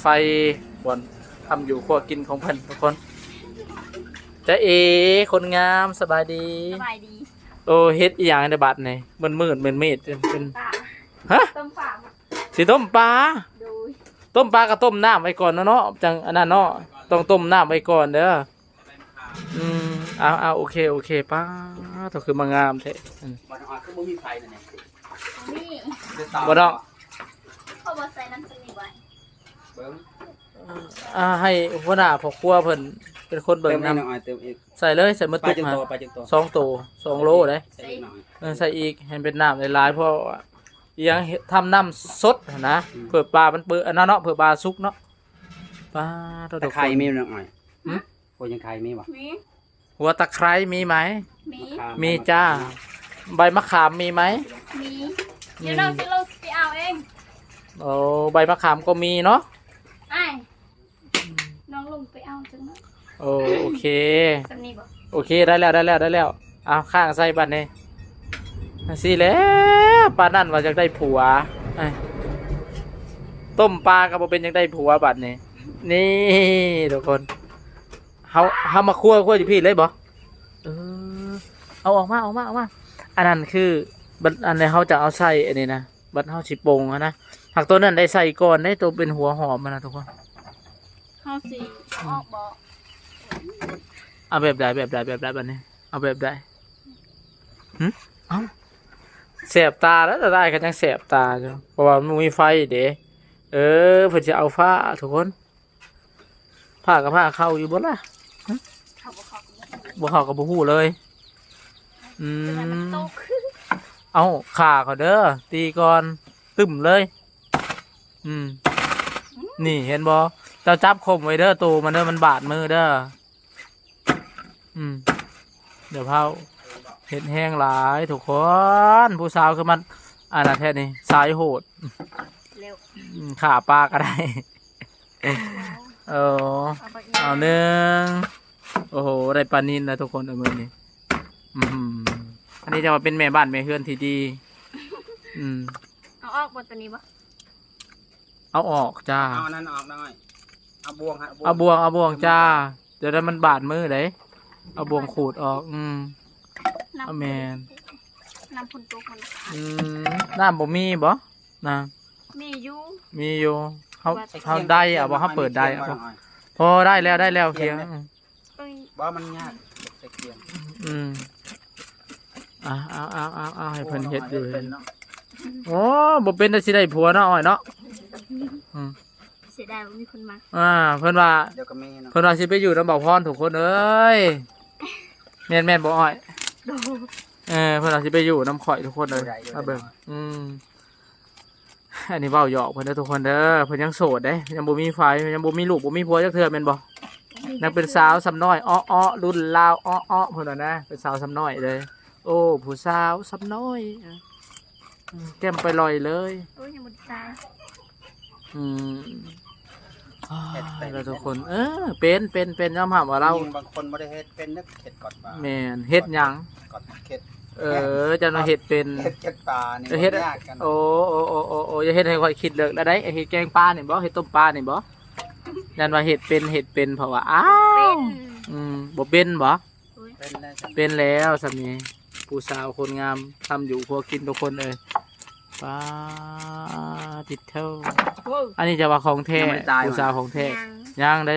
ไฟบอนทำอยู่ครัวกินของเพิ่นทุกคนจะเอคนงามสบายดี สบายดี โอ้เฮ็ดอีหยังในบัดนี่มันมืดมันเมดเป็นเป็นป่าฮะต้มป่าสิต้มปลาดูต้มปลาก็ต้มน้ำไว้ก่อนเนาะเนาะจังอันนั้นเนาะต้องต้มน้ำไว้ก่อนเด้ออืมเอาเอาโอเคโอเคป้าต้องคือมางามแท้อืมบ่ต้องเอาคือบ่มีไฟนั่นแหละนี่บ่ต้องเขาบอกใส่น้ำสนิทไว้เบิ่ง อ่าให้หัวหน้าพ่อครัวเพิ่นเป็นคนเบิ่งเติมนํให้น้องอ้อยเติมอีกใส่เลยใส่มะปลาตุกจังมาโตปลาจังโตสองโตสองโลเด้ใส่อีกหน่อย เออใส่อีกให้เป็นน้ำหลายๆเพราะว่าอีหยังเฮ็ดทำน้ำสดหั้นนะเผื่อปลามันเปื้อนอันนั้นเนาะเผื่อปลาสุกเนาะปลาตัวตะเดียวไคร้มีน้องอ้อยหืมโอ้ยังไคร้มีบ่มีหัวตะไคร้มีไหม มีมีจ้า ใบมะขามมีไหมมีเดี๋ยวเราสิเราไปเอาเองโอ้ใบมะขามก็มีเนาะ ไอ้น้องลงไปเอาจังนะโอ้โอเคสนิทบอกโอเคได้แล้วได้แล้วได้แล้วเอาข้างใส่บัตรนี่สิแล้วปลานั่นว่าจะได้ผัวไอ้ต้มปลาก็บ่เป็นยังได้ผัวบัตรนี่นี่ทุกคนเฮาเฮามาคั่วคั่วอยู่พี่เลยบ่เออเอาออกมาออกมาออกมาอันนั้นคือบัดอันนี้เฮาจะเอาใส่อันนี้นะ บัดเฮาสิปรุงอะนะหากตัวนั้นได้ใส่ก่อนได้ตัวเป็นหัวหอมมันนะทุกคนเขาสิออกบอกเอาแบบใดแบบใดแบบใดบัดนี้ เอาแบบใดหึเอาแสบตาแล้วจะได้กันยังแสบตาจ้ะเพราะว่ามันมีไฟเด้เออเพิ่นจะเอาผ้าทุกคนผ้ากับผ้าเข้าอยู่บ่ล่ะเขาบอกเขาก็บอกบ่เข้ากับบ่ฮู้เลย อืจะได้มันมโตขึ้น เอาขาเขาเด้อตีก่อนตึมเลย อืม นี่เห็นบ่เจ้าจับคมไว้เด้อตูมันเด้อมันบาดมือเด้ออืม เดี๋ยวเผาเห็ดแห้งหลายทุกคนผู้สาวคือมันอันนั้นแท้นี่สายโหดเร็วอืมขาปลาก็ได้เออเอาไปอีกเอาหนึ่งโอ้โหได้ปลานินแล้วทุกคนเอามือนี่อืมอั นนี้จะมาเป็นแม่บ้านแม่เฮือนที่ดี อืม เอาออกบนตัวนี้ปะเอาออกจ้า เอาอันนั้นออกหน่อยเอาบวงฮะเอาบวงเอาบวงจ้า เดี๋ยวได้มันบาดมือเลยเอาบวงขูดออก อืมน้ำเอาแมน น้ำพุนตุกมันอืมน้ำบ่มีบ่นะมีอยู่มีอยู่เขาเขาได้เอาบ่เขาเปิดได้เอาบ่พอได้แล้วได้แล้วเพียงเอ้ยบ่มันยากใส่เกลียงอืม อ่าเอาเอาเอาเอาให้เพิ่นเฮ็ดอยู่เป็นเนาะโอ้บ่เป็นแต่สิได้ผัวเนาะอ้อยเนาะอืมเสียดายว่ามีคนมาอ่าเพิ่นว่า เดี๋ยวก็มีเนาะเพิ่นว่าสิไปอยู่นำบ่าวพรทุกคนเอ้ยแม่นแม่นบ่อ้อยดูเออเพิ่นว่าสิไปอยู่น้ำข่อยทุกคนเลยมาเบิ่งอืมอันนี้เว้าหยอกเพิ่นเด้อทุกคนเด้อเพิ่นยังโสดเด้ยังบ่มีไฟยังบ่มีลูกบ่มีผัวจักเทื่อแม่นบ่ยังเป็นสาวสำน้อยอ้อๆรุ่นลาวอ้อๆเพิ่นว่านะเป็นสาวสำน้อยเลย โอ้ ผู้สาวสำน้อยอะอืมแก้มไปลอยเลยโอ้ยยังหมดตายอืมอ่าแล้วทุกคน เออ เป็นเป็นเป็นยอมรับว่าเรายิงบางคนบ่ได้เฮ็ดเป็นนึกเฮ็ดกอดปลาแม่นเฮ็ดหยังกอดเฮ็ดเออจะมาเฮ็ดเป็นเฮ็ดเฮ็ดปลานี่เออเฮ็ดยากกันโอ้โอ้โอ้โอ้โอ้อย่าเฮ็ดให้ข่อยคิดเลิกแล้วได้ไอ้เฮ็ดแกงปลานี่บ่เฮ็ดต้มปลานี่บ่ยันว่าเฮ็ดเป็นเฮ็ดเป็นเพราะว่าอ้าเป็วนอืมบ่เป็นบ่เป็นแล้วจ้ะเป็นแล้วสามี ผู้สาวคนงามทำอยู่ครัวกินทุกคนเอ้ยปลาติดเท่าโอ้ยอันนี้จะว่าของแท้ยังไม่ได้ตาย ผู้สาวของแท้ยังย่างได้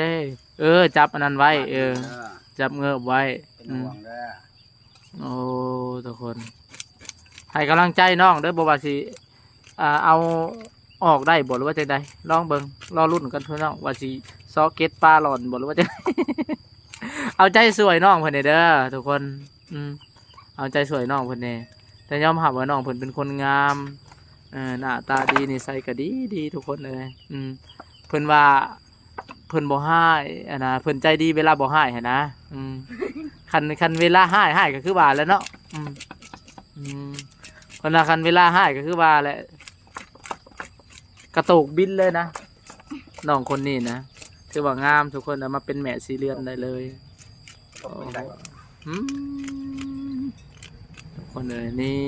เออ จับอันนั้นไว้เออเออ จับเงือบไว้เป็นอืมห่วงเด้อโอ้ทุกคน ให้กำลังใจน้องเด้อบอกว่าสิอ่าเอาออกได้บ่หรือว่าจะได้ลองเบิงรอรุ่นกันเพื่อนน้องว่าสิซอเก็ตปลาหล่อนบ่หรือว่าจะ เอาใจสวยน้องเพิ่นเด้อทุกคน อืม เอาใจสวยน้องเพิ่นเน่แต่ยอมรับว่าน้องเพิ่นเป็นคนงามเออหน้าตาดีนิสัยก็ดีดีทุกคนเลยอืมเพิ่นว่าเพิ่นบ่ให้อะนะเพิ่นใจดีเวลาบ่ให้หันนะอืมคันคันเวลาให้ให้ก็คือว่าแล้วเนาะอืมอืมคนละคันเวลาให้ก็คือว่าแหละกระโตกบินเลยนะน้องคนนี้นะคือว่างามทุกคนเอามาเป็นแม่สีเรือนได้เลยตกเป็นได้อืมทุก คนเลยนี่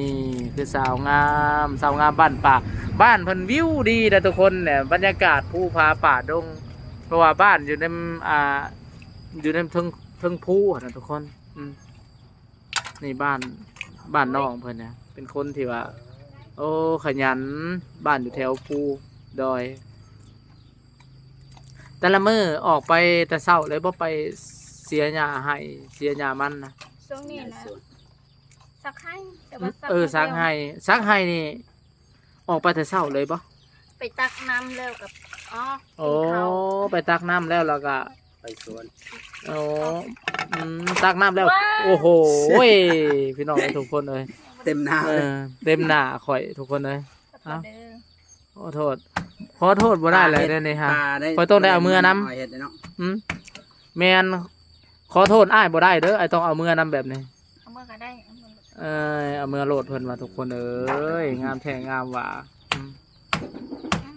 คือสาวงามสาวงามบ้านป่า บ้านเพิ่นวิวดีนะทุกคนเนี่ยบรรยากาศภูผาป่าดง เพราะว่าบ้านอยู่ในอ่าอยู่ในเทิงเทิงภูอะนะทุกคนอืมนี่บ้านบ้านน้องเพิ่นเนี่ยเป็นคนที่ว่า โอ้ขยันบ้านอยู่แถวภูดอย แต่ละมือออกไปแต่เศร้าเลยบ่ไปเสียหญ้าให้เสียหญ้ามันนะช่วงนี้นะ ซักให้แต่ว่าซักเออซักให้ซักให้นี่ ออกไปแต่เศร้าเลยบ่ไปตักน้ำแล้วกับอ๋อโอ้กินข้าวไปตักน้ำแล้วแล้วก็ไปสวนโอ้อืมตักน้ำแล้ว โอ้โหยพี่น้องทุกคนเลยเต็มหน้าเอเลยอเต็มหน้าข่อยทุกคนเลยขอโทษเด้อขอโทษขอโทษบ่ได้เลยเด้อนี่ฮะปลาได้ข้อยต้องได้เอามือนำเฮ็ดเนาะอืมแมนขอโทษอ้ายบ่ได้เด้อไอ้ต้องเอามือนำแบบนี้เอามื่อก็ได้ เอามื่อเอ้ยเอามือโหลดเพิ่นมาทุกคนเอ้ยงามแท้งามหว่าอืม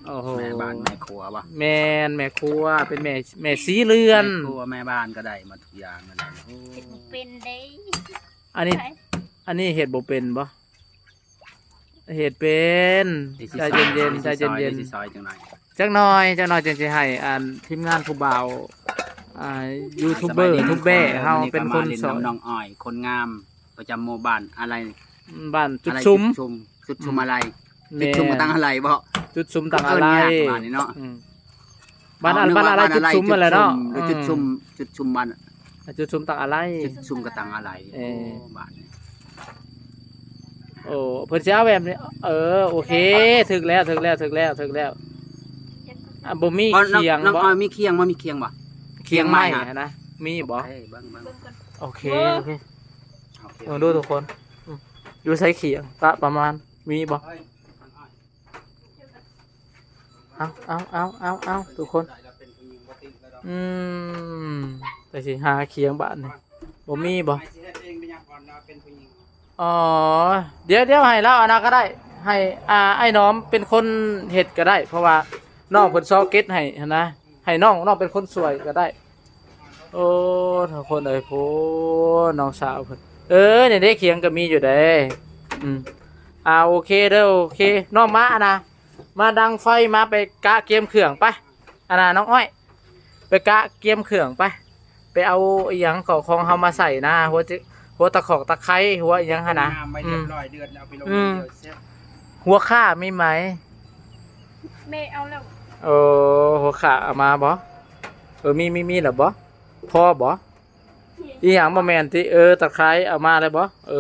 โอ้โหแม่บ้านแม่ครัวบ่แมนแม่ครัวเป็นแม่แม่สีเรือนแม่ครัวแม่บ้านก็ได้หมาทุกอย่างนั่นแหละโอ้เฮ็ดบ่เป็นเด้อันนี้ใช่อันนี้เห็ดบ่เป็นบ่เห็ดเป็นดี๋วสิใจเย็นๆใจซอยเย็นดี๋วสิซอยจังหน่อยๆจักหน่อยจักหน่อยจังสิให้อ่านทีมงานผู้บ่าวอ่ายูทูบเบอร์ทุกแบ่เฮาเป็นคนสอนวัก็มาเล่น้ำน้องอ้อยคนงาม ประจำหมู่บ้านอะไรบ้านจุดอะไรซุ้ม จุดชุมจุดชุมอะไรแม่จุดชุมก็ตั้งอะไรบ่จุดซุ้มต่างอะไรเอิ้นยากประมาณนี้เนาะอืมบ้านอะไรบ้านอะไรจุดซุ้มอะไรเนาะหรือจุดชุมจุดชุมบ้าน อืมจุดซุ้มต่างอะไร จุดชุมก็ตั้งอะไรเออโบ้านนี้โอ้เพิ่นสิเอาแบบนี้เออโอเคถึกแล้วถึกแล้วถึกแล้วถึกแล้วอะบ่มีอ๋อน้องเคียงน้องบ่อ้อยมีเคียงบ่มีเคียงบ่ เคียงไม้เคียงไม้ นะมีบ่เอ้ยเบิ่งเบิ่งเบิ่งก่อนโอเคโอเค โอองดูทุกคนอืมดูใช้เขียงตะประมาณ มีบ่เอ้ยน้องอ้อยเอาเอาเอาเอาเอาทุกคน อืมแต่สิหาเขียงบ้านนี่บ่มีบ่ไอ้สิเฮ็ดเองเป็นหยังก่อนนะเป็นผู้หญิงอ๋อ เดี๋ยวเดี๋ยวให้เล่าอนนั้นก็ได้ ให้อ่าไอ้น้อมเป็นคนเฮ็ดก็ได้ เพราะว่าน้องเพิ่นซอเก็ตให้หั้นนะ ให้น้องน้องเป็นคนสวยก็ได้ โอ้ทุกคนเอ้ยโพน้องสาวเพิ่น เออเนี่ยได้เขียงก็มีอยู่เด้อืมอ่าโอเคเด้อโอเคน้องมาอะนะมาดังไฟมาไปกะเกียมเครื่องไปอันน่ะน้องอ้อย ไปกะเกียมเครื่องไป ไปเอาอหยังของของเฮามาใส่นะหัวจิหัวตะขอกตะไคร้หัวอหยังหั่นนะงามไว้อืเรียม บร้อยเดือดแล้วเอาไปลงอืม เดี๋ยวเสียหัวข่ามีไหมแม่เอาแล้วโอ้หัวข่าเอามาบ่เออมีมีมีเหรอบ่พอบ่ อีหยังบ่แม่นติเออตะไคร้เอามาเลยบ่เอ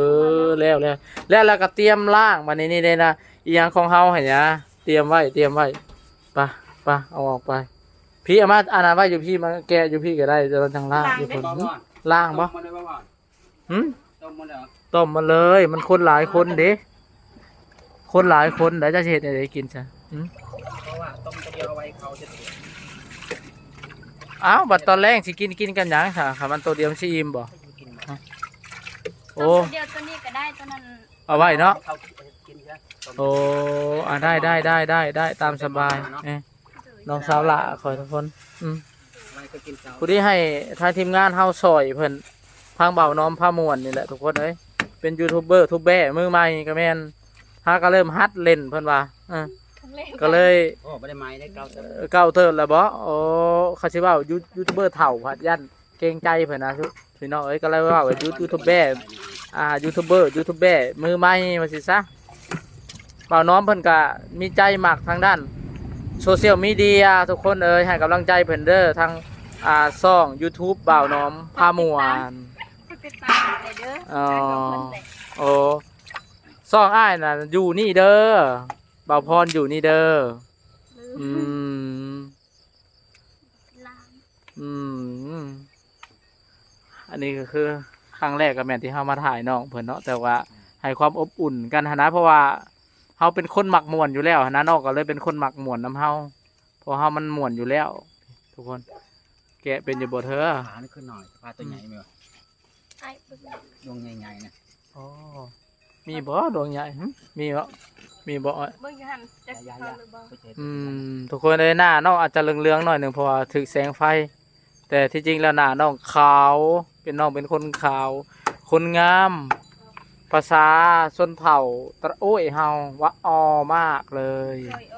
อแล้วแล้วแล้วแล้วก็เตรียมล่างมานี่นี่เลยนะอีหยังของเฮาให้นะเตรียมไว้เตรียมไว้ไปไปเอาออกไป พี่เอามาอันนั้นไว้อยู่พี่มาแกะอยู่พี่ก็ได้จะจังล่างอยู่คนบ่หึบ่ล่างบ่ต้มมาเลยบ่บ่หึต้มมาเลยเหรอต้มมาเลย มันคนหลายคนเด้คนหลายคนเดี๋ยวจะเฮ็ดให้ได้กินจ้ะหึเพราะว่าต้มตัวเดียวเอาไว้เขาจะเสีย อ้าวบัดตอนแรกสิกินกินกันหยังค่ะค่ะมันตัวเดียวมันสิอิ่มบ่กินโอ้ตัวเดียวตัวนี้ก็ได้ตัวนั้นเอาไว้เนาะเขากินซะต้มโอ้อ่าได้ได้ได้ได้ได้ตามสบายเอ้ยน้องสาวละขอทุกคนอืมไว้ก็กินเช้าผู้ที่ให้ทางทีมงานเฮาซอยเพิ่นทางเบาน้อมผ้ามวนนี่แหละทุกคนเอ้ยเป็นยูทูบเบอร์ทุบแบ่มือใหม่ก็แม่นฮาก็เริ่มฮัดเล่นเพิ่นว่าเออครั้งแร กก็เลยโอ้ไม่ได้ไม้ได้เก้าเติมเอ่อเก้าเติร์แล้วบ่โอ้เขาสิเว้ายูยูทูบเบอร์เฒ่าพัดยันเกรงใจเพิ่นนะทุกพี่น้องเอ้ยก็เลยเว่าว่ายูยูทูบแบ่อ่ายูทูบเบอร์ยูทูบแบ่มือใหม่ว่าสิซะเบาน้อมเพิ่นก็มีใจมักทางด้านโซเชียลมีเดียทุกคนเอ้ยให้กำลังใจเพิ่นเด้อทางอ่าช่อง YouTube บ่าวน้อมพามวนไปติดตามได้เด้ออ๋อขอบคุณแต่โอ้ช่องอ้ายน่ะอยู่นี่เด้อ บ่าวพรอยู่นี่เด้อลือืมมลามอืมอันนี้ก็คือครั้งแรกกับแม่นที่เฮามาถ่ายน้องเพิ่นเนาะแต่ว่าให้ความอบอุ่นกันหั้นนะเพราะว่าเฮาเป็นคนมักม่วนอยู่แล้วหั้นนะน้องก็เลยเป็นคนมักม่วนนํเฮาเพราะเฮามันม่วนอยู่แล้ว ทุกคน แกะเป็นอยู่บ่เธอขานี่ขึ้นหน่อยปลาตัวใหญ่ไหมวะไอ้เบิ่งดวงใหญ่ๆนะอ๋อมีบ่ดวงใหญ่หึมีบ่ มีบ่อ้อยเบิ่งอยู่หั่นจะสิเข้าหรือบ่ไม่ใช่อืมทุกคนเลยหน้าน้องอาจจะเหลืองๆหน่อยหนึ่งเพราะว่าถึกแสงไฟ แต่ที่จริงแล้วหน้าน้องขาว เป็นน้องเป็นคนขาว คนงาม ภาษาชนเผ่าตระโอ้ยเฮาว่าออมากเลยโดยโอ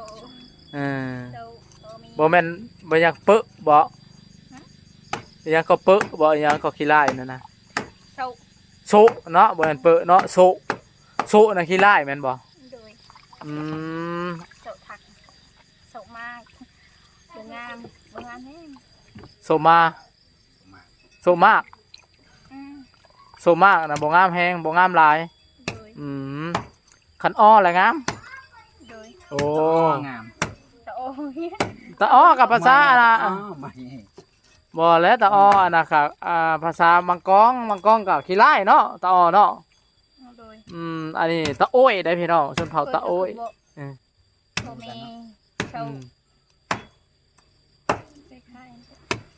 เออโดโอมีบ่แม่นบ่อยากเปอะบ่อยากก็เปอะบ่อยากก็ขี้ร้ายนั่นนะเศร้าโซะเนาะบ่แม่นเปอะเนาะโซะโซะน่ะขี้ร้ายแม่นบ่โดย อืมเศร้าทักเศร้ามากบ่งามบ่งามแห้งโซมาโซมากอืมโซมากน่ะบ่งามแฮงบ่งามหลาย โดยอืมคันอ้อแหละงาม โดยโอ้ งามตะโอเนี่ยตาอ้อกับภาษาอะนะอ๋อไม่บ่แล้วตาอ้ออะนะครับอ่าภาษามังกองมังกองกับขี้ร้ายเนาะตาอ้อเนาะ โดยอืมอันนี้ตาโอ้ยได้พี่น้องชนเผ่าตาโอ้ยบ่เออบ่มีเศร้าอืมคล้าย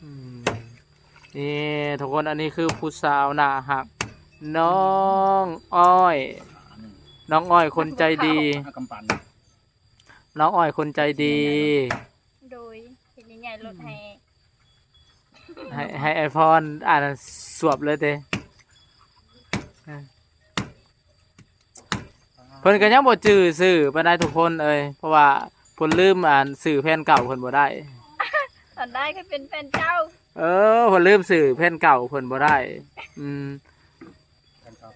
อืมนี่ทุกคนอันนี้คือผู้สาวหน้าหักน้องอ้อย น้องอ้อยคนใจดี เอากำปั้นน้องอ้อยคนใจดีๆโดยเห็นใหญ่ๆรถให้ให้ให้ไอพอนอ่านสวบเลยเต้ เพิ่นก็ยังบ่จื้อสื่อปานใดทุกคนเอ้ยเพราะว่าเพิ่นลืมอ่านสื่อแผ่นเก่าเพิ่นบ่ได้ ตอนได้ก็เป็นแฟนเจ้าเออเพิ่นลืมสื่อแผ่นเก่าเพิ่นบ่ได้ อืม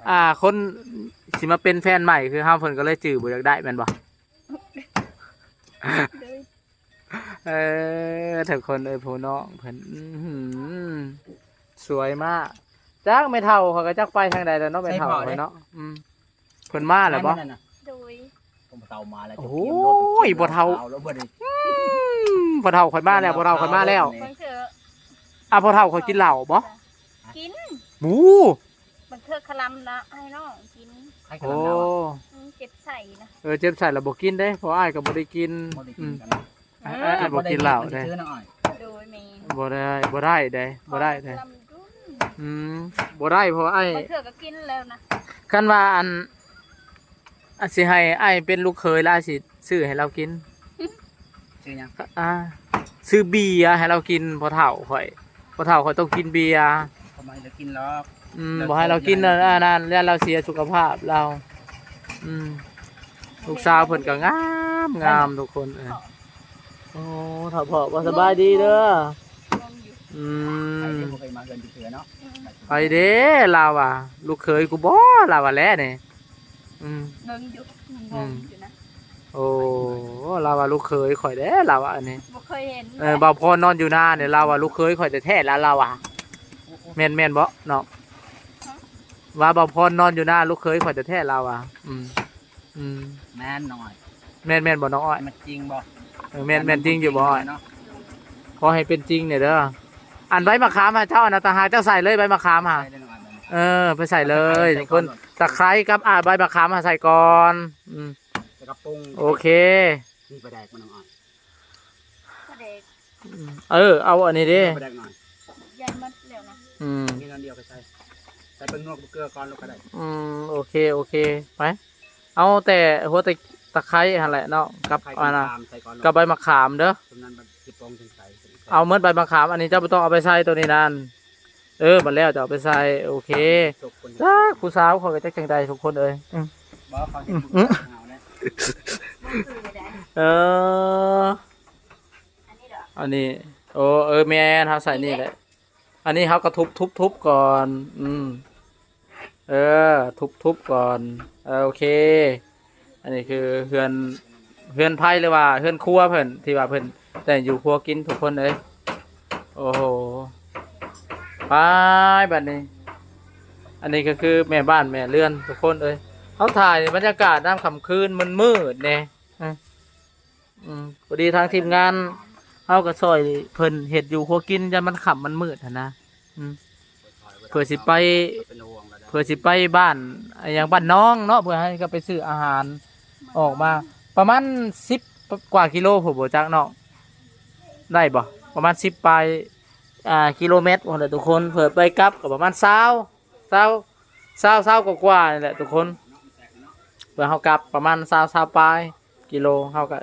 อ่า คนสิมาเป็นแฟนใหม่คือเฮาเพิ่นก็เลยจื้อบ่อยากได้แม่นบ่โดยเออทุกคนเอ้ยผู้น้องเพิ่นอื้อหือสวยมากจักไม่เท่าเขาก็จักไปทางใดแล้วเนาะไม่เท่าไปเนาะอืม เพิ่นมาแล้วบ่ นั่นน่ะโดยผมเตามาแล้วโอ้ยบ่เท่า แล้วบ่ได้อืมพอเท่าข่อยมาแล้วพอเท่าข่อยมาแล้วบางเถอะอะพอเท่าข่อยกินเหล้าบ่กินหมูบางเถอะคลำละให้น้องกินให้กันโอ้แล้วอืมเก็บใส่นะเออเจ็บใส่แล้วบ่กินเด้เพราะอ้ายก็บ่ได้กินบ่ได้อืกินม กันอ้ายอ้ายบ่กินเหล้ามันเด้จะซื้อน้องอ้อยโดยมีบ่ได้บ่ได้เด้บ่ได้เด้คลำดุ้นอืมบ่ได้เพราะอ้ายบางเถอะก็กินแล้วนะคันว่าอัน อันสิให้อ้ายเป็นลูกเขยแล้วอ้ายสิซื้อให้เรากิน ชื่อยังอ่า ซื้อเบียร์ให้เรากินพอเท่าข่อยพอเท่าข่อยต้องกินเบียร์ทำไมจะกินหรอก อืมแล้วบอกให้เรากินนั่นอ่านั่นแล้วเราเสียสุขภาพเรา อืมลูกสาวเพิ่นก็งามงามทุกคนเออโอ้เถ่าพอว่าสบายดีเด้องงอยู่อืใครม ที่บ่เคยมาเกินจิเถือเนาะอืมไปเด้ลาวอะลูกเคยกูบ่ลาวอะแล้นี่ อืมงงอยู่งงอยู่นะโอ้ลาวอะลูกเคยข่อยเด้ลาวอะอันนี้ บ่เคยเห็นเออบ่าวพรนอนอยู่หน้าเนี่ยลาวอะลูกเคยข่อยแต่แท้ๆแล้วลาวอะแม่นแม่นบ่เนาะว่าบ่าวพรนอนอยู่หน้าลูกเคยข่อยแต่แท้ลาวอะอืมอืมแม่นหน่อยแม่นแม่นบ่น้องอ้อยมันจริงบ่เออแม่นแม่นจริงอยู่บ่อ้อยเนาะขอให้เป็นจริงเนี่ยเด้ออันใบมะขามอะเจ้าอนาตาหาเจ้าใส่เลยใบมะขามอะใช่ได้น้องอ้อยแบบนี้เออ ไปใส่เลยทุกคน ตะไคร้กับอ่าใบมะขามมาใส่ก่อนอืมแล้วก็ปรุงโอเค นี่ปลาแดกมันน้องอ้อยก็เด็กอืมเออ เอาอันนี้ดิปลาแดกหน่อยยันมัดแล้วนะอืมนี่นั่นเดียวก็ใช่ใส่เป็นนวกเกลือก่อนแล้วก็ได้อืมโอเคโอเคไปเอาแต่หัวตะตะไคร้หั่นแหละเนาะกับไข่อันน่ะตามใส่ก่อนกับใบมะขามเด้อตรงนั้นมันสิปรุงถึงใส่เอาเมื่อใบมะขามอันนี้เจ้าไม่ต้องเอาไปใส่ตัวนี้นั่น เออมันแล้วจะเอาไปใส่โอเคสุกคนจ้าผู้สาวเขาก็จะจังใดทุกคนเอ้ยอืมบ่เขาเห็นผู้สาวเนี่ยบ่คือไปได้เอออันนี้ดอกอันนี้โอ้เออแมนเขาใส่นี่แหละอันนี้เขาก็ทุบทุบทุบก่อน อืม เออ ทุบทุบก่อนเออโอเค อันนี้คือเฮือนเฮือนไพ่หรือว่าเฮือนครัวเพิ่นที่ว่าเพิ่นแต่งอยู่ครัวกินทุกคนเลยโอ้โห ไปบัดนี้ อันนี้ก็คือแม่บ้านแม่เรือนทุกคนเลยเขาถ่ายบรรยากาศน้ำค่ำคืนมันมืดเนี่ยอือพอดีทางทีมงานเอากระซอยเพิ่นเห็ดอยู่ครัวกินจนมันขับมันมืดนะอืมเพื่อสิไปเพื่อสิไปบ้านอย่างบ้านน้องเนาะเพื่อให้ก็ไปซื้ออาหารออกมา ประมาณสิบกว่ากิโลผมบอกจักเนาะได้บ่ประมาณสิบปลาย อ่ากิโลเมตรคนแหละทุกคนเผื่อไปกลับก็ประมาณเศร้าเศร้าเศร้าเศร้ากว่าๆนี่แหละทุกคนเพื่อเขากลับประมาณเศร้าเศร้าปลายกิโลเขาก็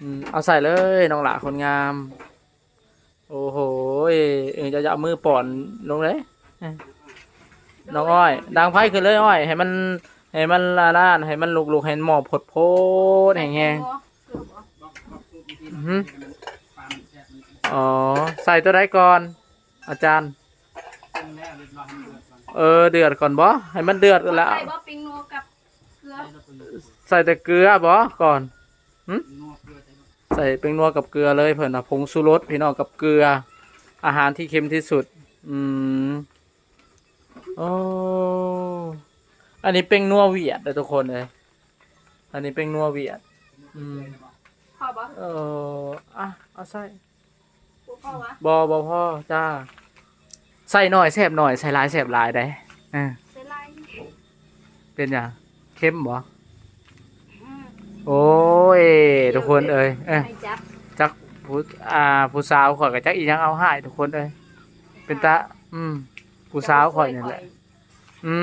อืมเอาใส่เลยน้องหลาคนงาม โอ้โหเออจะจะเอามือป่อนลงเลยอืน้องอ้อย ดังไฟขึ้นเลยอ้อย ให้มันให้มันลาลานให้มันลุกๆให้หมอบผดโพดแห้งเกลื อ๋อ ใส่ตัวใดก่อน อาจารย์ปรุงแล้วเรียบร้อยให้มันเดือดก่อนเออ เดือดก่อนบ่ให้มันเดือดแล้ว ใส่บ่ปิ้งนัวกับเกลือใส่แล้วปรุงใส่แต่เกลือบ่ก่อนนัวเกลือใส่หมดใส่เป็นนัวกับเกลือเลยเพิ่นน่ะผงชูรสพี่น้องกับเกลือ อาหารที่เค็มที่สุด อืมโอ้อันนี้เป็นนัวเวียดเลยทุกคนเลย อันนี้เป็นนัวเวียด อืมพอบ่เอออะเอาใส่บ่ พอวะบอบอพ่อจ้า ใส่หน่อยแสบหน่อยใส่หลายแสบหลายได้อ่าใส่ลายเป็นอย่างเข้มบ่อืมโอ้ยทุกคนเอ้ยเอ้ยให้จับจักผู้อ่าผู้สาวข่อยกับจักอีหยังเอาให้ทุกคนเอ้ยเป็นตาอืมผู้สาวข่อยนี่แหละ อื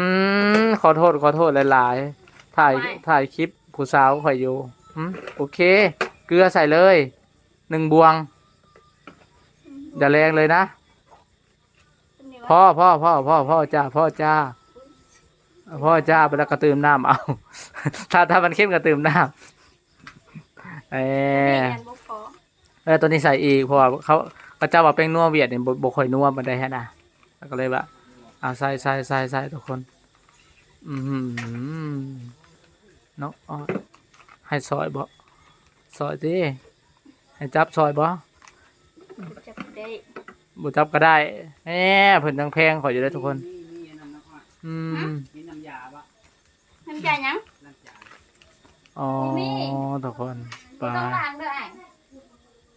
มขอโทษขอโทษหลายๆ ถ่ายถ่ายคลิปผู้สาวข่อยอยู่อืมโอเค เกลือใส่เลยหนึ่งบวง อย่าแรงเลยนะเป็นไงวะพ่อพ่อพ่อพ่อพ่อจ้าพ่อจ้าพ่อจ้าไปแล้วก็เติมน้ำเอา ถ้าถ้ามันเข้มก็เติมน้ำเอนี่อแอนบ่พอเออตัวนี้ใส่อีกเพราะว่าเขาเขาเจ้าว่าเป็นนัวเวียดเนี่ยบ่บ่ค่อยนัวมันได้ฮะนะแล้วก็เลยว่าเอาใส่ใส่ใส่ใส่ทุกคน อืมเนาะอ้อยให้ซอยบ่ซอยดิให้จับซอยบ่จับ ได้บ่จับก็ได้แหมเพิ่นจังแพงข่อยอยู่เด้อทุกคนมีมีอันนั้นนะอ้อยอืมมีน้ำยาปะน้ำใจหยังน้ำยาอ๋อมีทุกคนไปบ่ต้องล้างเด้ออ้าย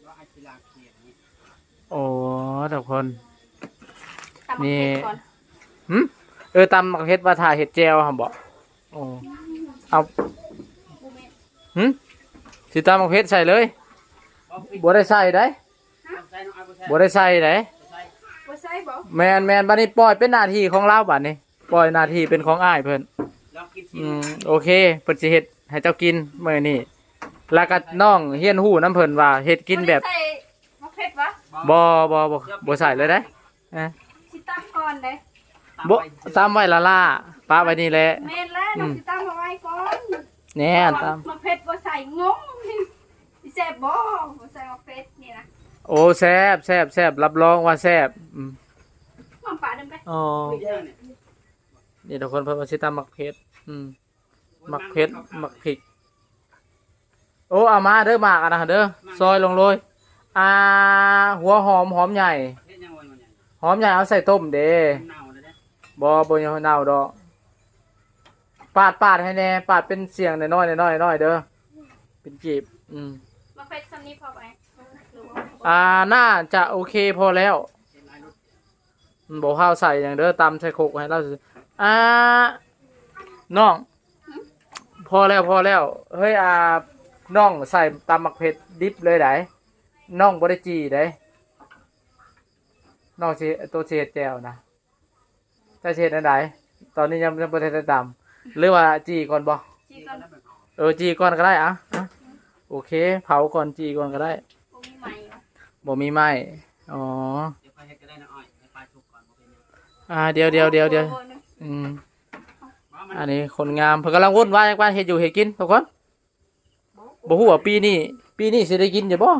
ว่าไอ้ศิลาเขียนนี่โอ้ทุกคน ตำนี่ เผ็ดก่อนหึเออตำมักเฮ็ดว่าถ่าเฮ็ดแจวหั่นบ่โอ้เอาบ่แม่นหึสิตำมักเฮ็ดใส่เลยบอกปิดบ่ได้ใส่ได้ใส่น้องอ้อย บ่ใส่บ่ได้ใส่ได้ใส่บ่ใส่บ่แม่นแม่นบัดนี้ปล่อยเป็นหน้าที่ของเราบัดนี้ปล่อยหน้าที่เป็นของอ้ายเพิ่นลองกินชิอืมมโอเคเพิ่นสิเฮ็ดให้เจ้ากินมื้อนี้แล้วก็น้องเฮียนฮู้นํเพิ่นว่าเฮ็ดกินแบบบ่ได้ใส่มะเผ็ดวะบ่บ่บ่บ่ใส่เลยได้เอ้ยสิตำก่อนเด้บ่ตามไว้ละล่าป้าไว้นี่แหละ แม่นแล้วอืเราม สิตำเอาไว้ก่อนแน่ตามมะเผ็ดบ่ใส่งงสิแซ่บบ่บ่ใส่มะเผ็ดนี่นะ โอ้แซ่บแซ่บแซ่บรับรองว่าแซ่บอืมน้ำปลาเดิมไปอ๋อเยอะเนี่ยนี่ทุกคนเพิ่นว่าสิตำมักเผ็ดอืมมักเพชรมักพริก โอ้เอามาเด้อหมากอะนะเด้อซอยลงเลยอ่า หัวหอมหอมใหญ่เฮ็ดยังไงมันเนี่ยหอมใหญ่เอาใส่ต้มเด้เน่าเลยเด้บ่บ่ยังเน่าดอกปาดปาดให้แน่ปาดเป็นเสียงน้อยๆน้อยๆน้อยๆเด้อเป็นกีบ อืมมะเผ็ดซ้ำนี้พอไปหรื อว่าอ่าน่าจะโอเคพอแล้วเห็นหลายรสอืมบอกข้าวใส่อย่างเด้อตำใส่โคกให้เราสิอ่าน้อง พอแล้วพอแล้ว เฮ้ยอ่าน้องใส่ตำมักเผ็ดดิบเลยได้น้องบริจีได้น้องเชตัวเชดแจวนะถ้าเชดอันไหนตอนนี้ยังยังบริได้ตำหรือว่าจีก่อนบ่จีก่อนแล้วแบบเอาเออจีก่อนก็ได้อะอะโอเค เผาก่อนจีก่อนก็ได้ บ่มีใหม่วะบ่มีไม้อ๋อเดี๋ยวไปเฮ็ดก็ได้นะอ้อยให้ปลาสุกก่อนบ่เป็นหยังอ่าเดี๋ยวเดี๋ยวเดี๋ยวเดี๋ยวบ่นะอืมว่ามันอันนี้คนงามเพิ่นกำลังวุ่นวายกับการเฮ็ดอยู่เฮ็ดกินทุกคนบ่ฮู้ว่าปีนี้ปีนี้สิได้กินจะบ่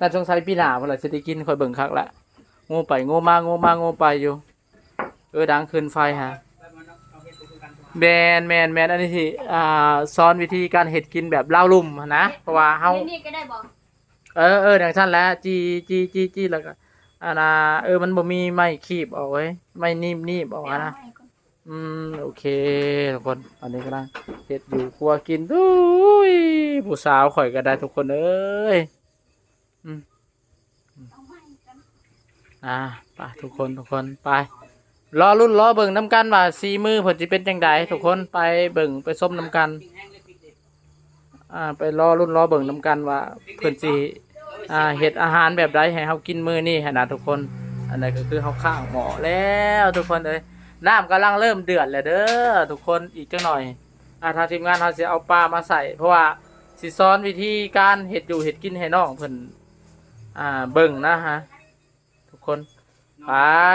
น่าสงสัยปีหน้าพุ่นล่ะสิได้กินค่อยเบิ่งคักละโง่ไปโง่มาโง่มาโง่ไปอยู่เออดังขึ้นไฟฮะ แล้วมันเอาเฮ็ดตัวคือกันตัวแมนแมนแมนอันนี้ที่อ่าสอนวิธีการเฮ็ดกินแบบเล่าลุ่มหั้นนะ เพราะว่าเฮานี่นี่ก็ได้บ่ เออเอออย่างชั้นแหล้วจีจีจีจีแล้วก็อันน่ะเออมันบ่มีไม้คีบเอาไว้ไม่นิ่มนิ่มออกอะนะ อืม โอเค ทุกคนอันนี้กำลังเฮ็ดอยู่ครัวกินดุยผู้สาวข่อยก็ได้ทุกคนเอ้ยเอาใหม่กันอ่าไปทุกคนทุกคนไป รอรุ่นรอเบิ่งน้ำกันว่าสีมือเพิ่นสิเป็นจังใดทุกคนไปเบิ่งไปส้มน้ำกันปิ้งแห้ง อ่าไปรอรุ่นรอเบิ่งน้ำกันว่าเพิ่นสิอ่าเฮ็ดอาหารแบบใดให้เฮากินมื้อนี้หั่นนะทุกคน อันนั้นก็คือเฮาข้างหม้อแล้วทุกคนเอ้ยน้ำกำลังเริ่มเดือดแล้วเด้อทุกคนอีกจังหน่อยอ่าทางทีมงานเฮาสิเอาปลามาใส่ เพราะว่าสิสอนวิธีการเฮ็ดอยู่เฮ็ดกินให้น้องเพิ่นอ่าเบิ่งนะฮะทุกคนไป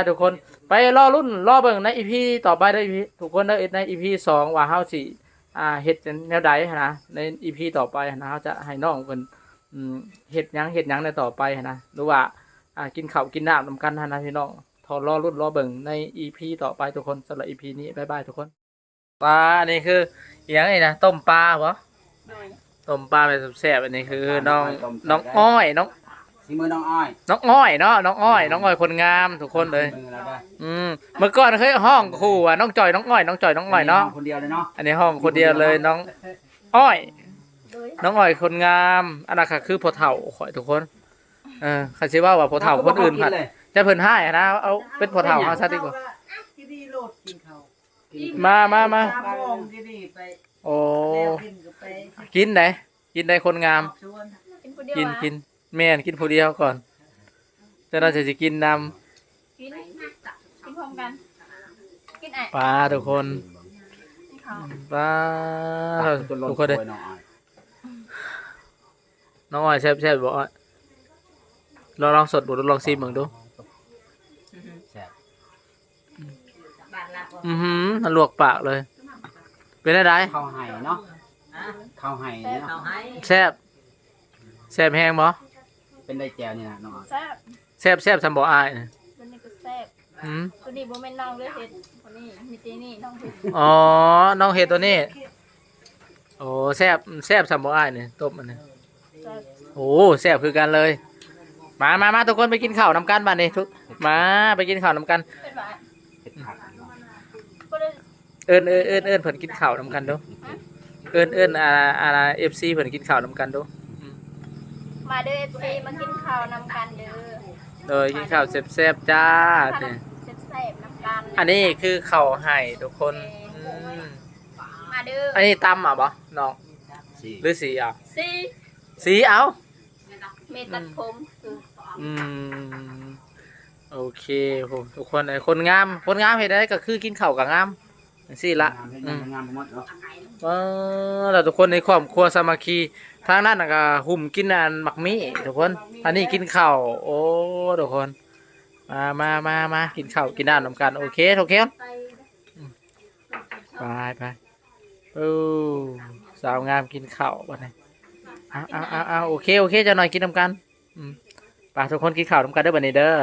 ทุกคนไปรอรุ่นรอเบิ่งในอีพีต่อไปได้อ EP ทุกคนเด้อในอีพีสองว่าเฮาสิ อ่าเฮ็ดจั่งแนวใดหั้นนะในอีพีต่อไปหั้นนะเฮาจะให้น้องเพิ่นอืมเฮ็ดหยังเฮ็ดหยังในต่อไปหั้นนะหรือว่าอ่ากินข้าวกินน้ำนำกันหั้นนะพี่น้องทอรอรุ่นรอเบิ่งในอีพีต่อไปทุกคนสำหรับอีพีนี้บ๊ายบายทุกคนปลาอันนี้คืออหยังไงนะต้มปลาบ่โดยต้มปลาแบบแซ่บๆอันนี้คือน้องน้องอ้อยน้อง สีมือน้องอ้อยน้องอ้อยเนาะน้องอ้อยน้องอ้อยคนงามทุกคนเลยมือแล้วได้อืมเมื่อก่อนเคยห้องคู่อะน้องจอยน้องอ้อยน้องจอยน้องอ้อยเนาะคนเดียวเลยเนาะอันนี้ห้องคนเดียวเลยน้องอ้อย โดยน้องอ้อยคนงามอันนั้นค่ะคือพอเฒ่าข่อยทุกคนเออใครสิว่าว่าพอเฒ่าคนอื่นผัดเลยจะเพิ่นให้อะนะเอาเป็นพอเฒ่าเฮาซะดีกว่า ที่นี่โลดกินเขามามามาตามองที่นี่ไปโอ้แล้วกินก็ไปกินได้กินได้คนงาม ชวนกินผู้เดียวกินอะกิน แม่นกินผู้เดียวก่อนเจ้าน่าจะสิกินนำกินกินพร้อมกัน กินอะปลาทุกคนกินข้าวปลาจนล้นทุกคนเลยถ้วยน้องอ้อยน้องอ้อยแซ่บแซ่บบอกอ้อยลองลองสดดูลองซีมเบิ่งดู แซ่บอือหือมันลวกปากเลย เป็นได้ไดข้าวไห่เนาะข้าวไห่เนี่ยเขาเนาะให้แซ่บแซ่บแห้งบ่ เป็นได้แจวนี่นะน้องอ้อยแซ่บแซ่บแซ่บสำบ่อายน่ะตัวนี้ก็แซ่บอืมตัวนี้โบแม่นน้องเลยเห็ดคนนี้มีตีนี่น้องเห็ดอ๋อน้องเห็ดตัวนี้ โอ้แซ่บแซ่บสำบ่อายนี่ต้มมันนี่แซ่บโอ้แซ่บคือกันเลย มามามาทุกคนไปกินข้าวนำกันบ้านนี้ทุกมาไปกินข้าวนำกัน เป็นหวานเผ็ดผักเนาะก็เลยเอิ้นเอิ้นเอิ้นเอิ้นเพิ่นกินข้าวนำกันดูเอิ้นเอิ้นอ่าอ่า FC เพิ่นกินข้าวนำกันดู มาเด้อเอฟซีมากินข้าวนำกันเด้อโดยกินข้าวแซ่บๆจ้าข้าวเนี่ยแซ่บๆนำกันอันนี้คือข้าวไห่ทุกคนอืมมาเด้ออันนี้ตำอะบ่น้องสี่หรือสีอะซีสีเอาเมตัดผมคืออืมโอเคโหทุกคนไอ้คนงาม คนงามเห็นได้ก็คือกินข้าวกับงามสิละงามเฮ็ดอืงามมงามไปหมดเนาะเออแล้วทุกคนในครอบครัวสามัคคี ทางนั้นน่ะก็หุ่มกินอันหมักมี่ทุกคน อันนี้กินข้าวโอ้ทุกคน มามามามากินข้าวกินน้ำนำกันโอเคโอเคอืมไปไปโอ้สาวงามกินข้าววันนี้เอาเอาเอาเอาโอเคโอเคจะหน่อยกินนำกันไปทุกคนกินข้าวนำกันเด้อบันนี้เด้อ